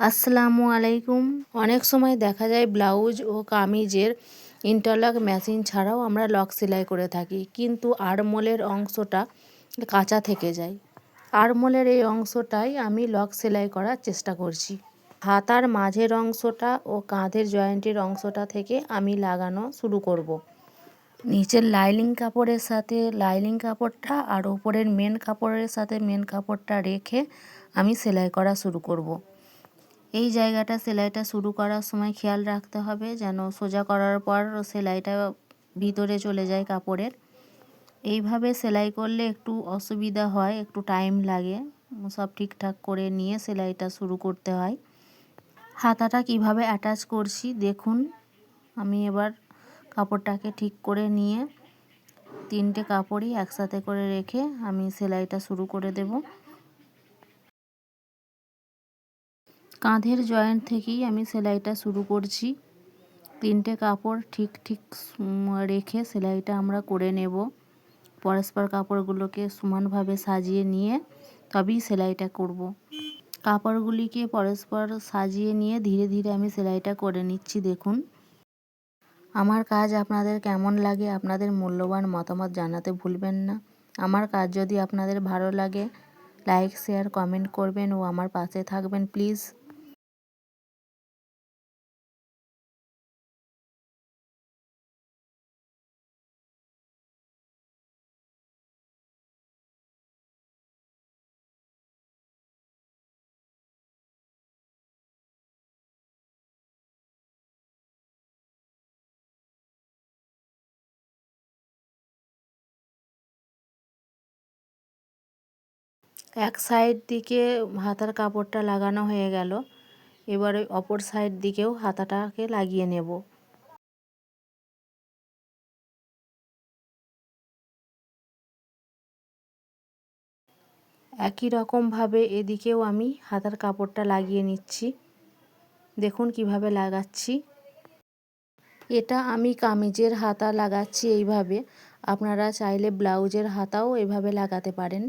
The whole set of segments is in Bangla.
আসসালামু আলাইকুম অনেক সময় দেখা যায় ব্লাউজ ও কামিজের ইন্টারলক মেশিন ছাড়াও আমরা লক সেলাই করে থাকি, কিন্তু আড়মোলের অংশটা কাঁচা থেকে যায় আড়মোলের এই অংশটাই আমি লক সেলাই করার চেষ্টা করছি হাতার মাঝের অংশটা ও কাঁধের জয়েন্টের অংশটা থেকে আমি লাগানো শুরু করব। নিচের লাইলিং কাপড়ের সাথে লাইলিং কাপড়টা আর ওপরের মেন কাপড়ের সাথে মেন কাপড়টা রেখে আমি সেলাই করা শুরু করব। এই জায়গাটা সেলাইটা শুরু করার সময় খেয়াল রাখতে হবে যেন সোজা করার পর সেলাইটা ভিতরে চলে যায় কাপড়ের। এইভাবে সেলাই করলে একটু অসুবিধা হয়, একটু টাইম লাগে। সব ঠিকঠাক করে নিয়ে সেলাইটা শুরু করতে হয়। হাতাটা কীভাবে অ্যাটাচ করছি দেখুন। আমি এবার কাপড়টাকে ঠিক করে নিয়ে তিনটে কাপড়ই একসাথে করে রেখে আমি সেলাইটা শুরু করে দেব। কাঁধের জয়েন্ট থেকেই আমি সেলাইটা শুরু করছি। তিনটে কাপড় ঠিক ঠিক রেখে সেলাইটা আমরা করে নেব। পরস্পর কাপড়গুলোকে সমানভাবে সাজিয়ে নিয়ে তবেই সেলাইটা করব। কাপড়গুলিকে পরস্পর সাজিয়ে নিয়ে ধীরে ধীরে আমি সেলাইটা করে নিচ্ছি, দেখুন। আমার কাজ আপনাদের কেমন লাগে আপনাদের মূল্যবান মতামত জানাতে ভুলবেন না। আমার কাজ যদি আপনাদের ভালো লাগে, লাইক, শেয়ার, কমেন্ট করবেন ও আমার পাশে থাকবেন, প্লিজ। এক সাইড দিকে হাতার কাপড়টা লাগানো হয়ে গেল, এবারে অপর সাইড দিকেও হাতাটাকে লাগিয়ে নেব। একই রকমভাবে এদিকেও আমি হাতার কাপড়টা লাগিয়ে নিচ্ছি। দেখুন কীভাবে লাগাচ্ছি। এটা আমি কামিজের হাতা লাগাচ্ছি এইভাবে। আপনারা চাইলে ব্লাউজের হাতাও এভাবে লাগাতে পারেন।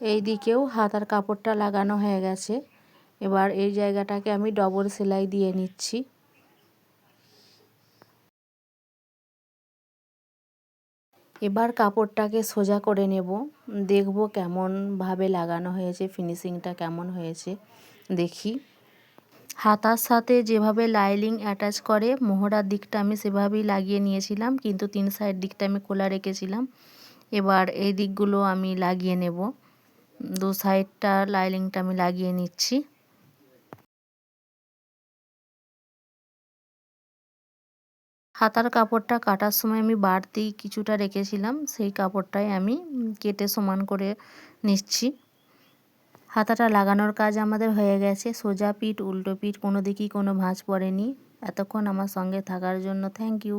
এই দিকেও হাতার কাপড়টা লাগানো হয়ে গেছে। এবার এই জায়গাটাকে আমি ডবল সেলাই দিয়ে নিচ্ছি। এবার কাপড়টাকে সোজা করে নেব। দেখব কেমনভাবে লাগানো হয়েছে, ফিনিশিংটা কেমন হয়েছে। দেখি। হাতার সাথে যেভাবে লাইলিং অ্যাটাচ করে, মোহরার দিকটা আমি সেভাবেই লাগিয়ে নিয়েছিলাম, কিন্তু তিন সাইড দিকটা আমি খোলা রেখেছিলাম। এবার এই দিকগুলো আমি লাগিয়ে নেব। দু সাইডটা লাইলিংটা আমি লাগিয়ে নিচ্ছি। হাতার কাপড়টা কাটার সময় আমি বাড়তি কিছুটা রেখেছিলাম, সেই কাপড়টাই আমি কেটে সমান করে নিচ্ছি। হাতাটা লাগানোর কাজ আমাদের হয়ে গেছে, সোজা পিঠ, উল্টো পিঠ কোনো দিকেই কোনো ভাঁজ পড়েনি। এতক্ষণ আমার সঙ্গে থাকার জন্য থ্যাংক ইউ